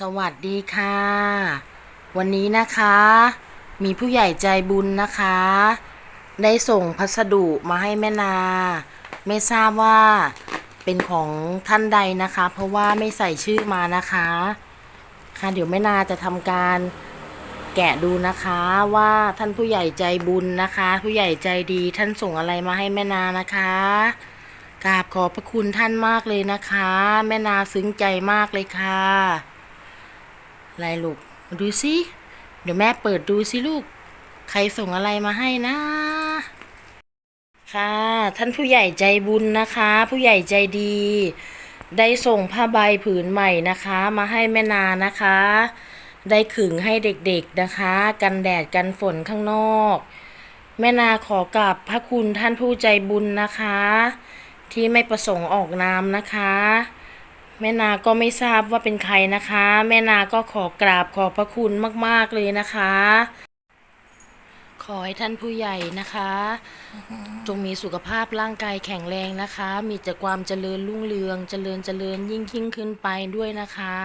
สวัสดีค่ะ วันนี้นะคะ มีผู้ใหญ่ใจบุญนะคะ ได้ส่งพัสดุมาให้แม่นา ไม่ทราบว่าเป็นของท่านใดนะคะ เพราะว่าไม่ใส่ชื่อมานะคะ ค่ะเดี๋ยวแม่นาจะทำการแกะดูนะคะว่าท่านผู้ใหญ่ใจบุญนะคะ ผู้ใหญ่ใจดีท่านส่งอะไรมาให้แม่นานะคะกราบขอบพระคุณท่านมากเลยนะคะ แม่นาซึ้งใจมากเลยค่ะ อะไรลูกมาดูสิ เดี๋ยวแม่เปิดดูสิลูก ใครส่งอะไรมาให้นะ ค่ะ ท่านผู้ใหญ่ใจบุญนะคะ ผู้ใหญ่ใจดี ได้ส่งผ้าใบผืนใหม่นะคะ มาให้แม่นานะคะ ได้ขึงให้เด็กๆนะคะ กันแดดกันฝนข้างนอก แม่นาขอกราบพระคุณท่านผู้ใจบุญนะคะ ที่ไม่ประสงค์ออกนามนะคะ แม่นาก็ไม่ทราบว่าเป็นใครนะคะ แม่นาก็ขอกราบขอบพระคุณมาก ๆ เลยนะคะ ขอให้ท่านผู้ใหญ่นะคะ จงมีสุขภาพร่างกายแข็งแรงนะคะ มีแต่ความเจริญรุ่งเรือง เจริญเจริญยิ่งยิ่งขึ้นไปด้วยนะคะ